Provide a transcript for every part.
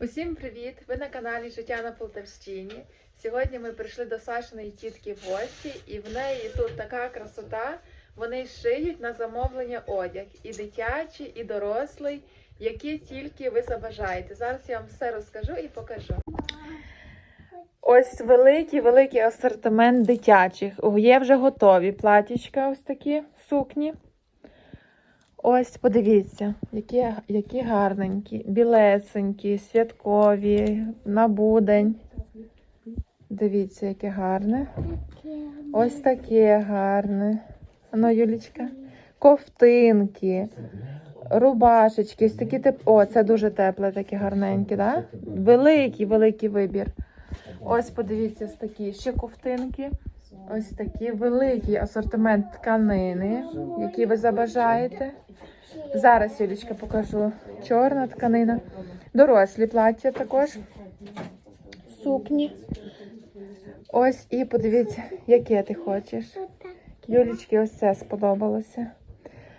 Усім привіт! Ви на каналі Життя на Полтавщині. Сьогодні ми прийшли до Сашиної тітки в гості, і в неї тут така красота. Вони шиють на замовлення одяг і дитячий, і дорослий, які тільки ви забажаєте. Зараз я вам все розкажу і покажу. Ось великий великий асортимент дитячих. Є вже готові платічка, ось такі сукні. Ось, подивіться, які, які гарненькі, білесенькі, святкові, на будень. Дивіться, яке гарне. Ось таке гарне. Ну, Юлічка. Ковтинки, рубашечки, ось такі теп... О, це дуже тепле, такі гарненькі, да? Великий, великий вибір. Ось подивіться, ось такі ще ковтинки. Ось такі великий асортимент тканини, які ви забажаєте. Зараз Юлічка покажу. Чорна тканина. Дорослі плаття також. Сукні. Ось і подивіться, яке ти хочеш. Юлічки, ось це сподобалося.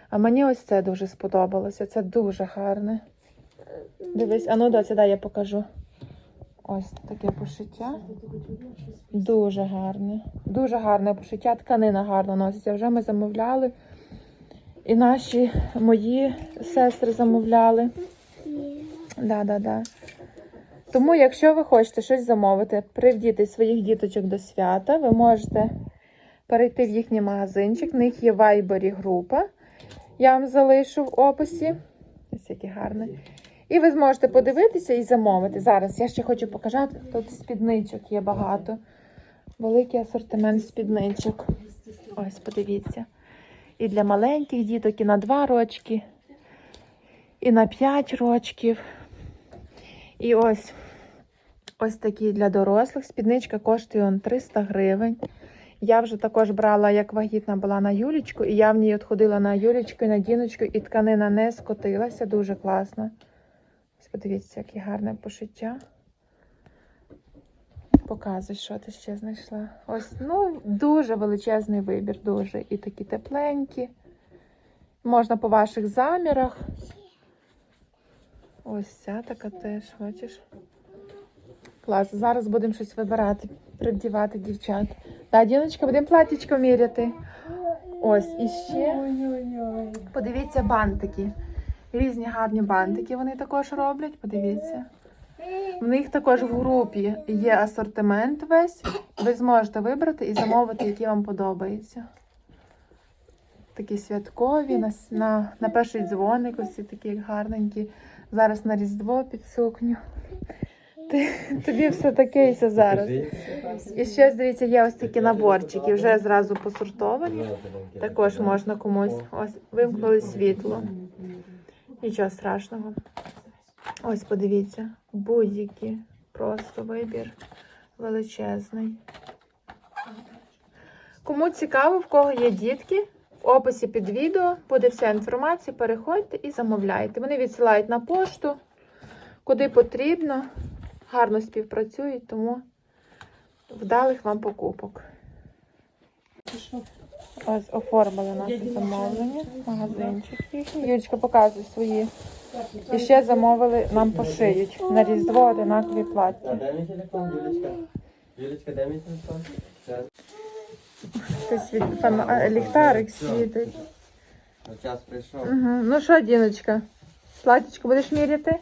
А мені ось це дуже сподобалося. Це дуже гарне. Дивись, а ну доця, дай я покажу. Ось таке пошиття. Дуже гарне. Дуже гарне пошиття. Тканина гарно носиться. Вже ми замовляли. І наші мої сестри замовляли. Да, да, да. Тому, якщо ви хочете щось замовити, привдіти своїх діточок до свята, ви можете перейти в їхній магазинчик. В них є вайбері група. Я вам залишу в описі. Ось яке гарне. І ви зможете подивитися і замовити. Зараз я ще хочу показати, тут спідничок є багато. Великий асортимент спідничок. Ось, подивіться. І для маленьких діток, і на 2 рочки, і на 5 рочків. І ось ось такі для дорослих. Спідничка коштує он 300 гривень. Я вже також брала, як вагітна була на Юлічку, і я в ній от ходила на Юлічку і на Діночку, і тканина не скотилася, дуже класно. Ось подивіться, яке гарне пошиття. Показуй, що ти ще знайшла. Ось, ну, дуже величезний вибір, дуже. І такі тепленькі. Можна по ваших замірах. Ось ця така теж, бачиш. Клас. Зараз будемо щось вибирати, привдівати дівчат. Так, діночка, будемо платічко міряти. Ось, і ще. Подивіться бантики. Різні гарні бантики вони також роблять. Подивіться. В них також в групі є асортимент весь. Ви зможете вибрати і замовити, які вам подобаються. Такі святкові, на, на, на перший дзвоник, ось такі гарненькі. Зараз на Різдво під сукню. Ти, тобі все таке і все зараз. І ще, дивіться, є ось такі наборчики, вже зразу посортовані. Також можна комусь. Ось вимкнули світло. Нічого страшного. Ось подивіться, будь-які. Просто вибір величезний. Кому цікаво, в кого є дітки, в описі під відео буде вся інформація. Переходьте і замовляйте. Вони відсилають на пошту, куди потрібно. Гарно співпрацюють, тому вдалих вам покупок. Ось оформили наше замовлення. Магазинчик їхній. Юлечка, показуй свої. І ще замовили, нам пошиють на Різдво одинакові плаття. Дай мій телефон, Юлечка. Юлечка, дай мій телефон. А, ліхтарик світить. Ну, Час прийшов. Угу. Ну що, Діночка? Платічко будеш міряти?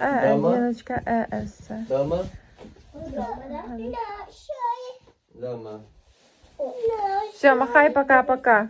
Е, е, Діночка, е, е, все. Дома? Дома. Все, махай пока-пока.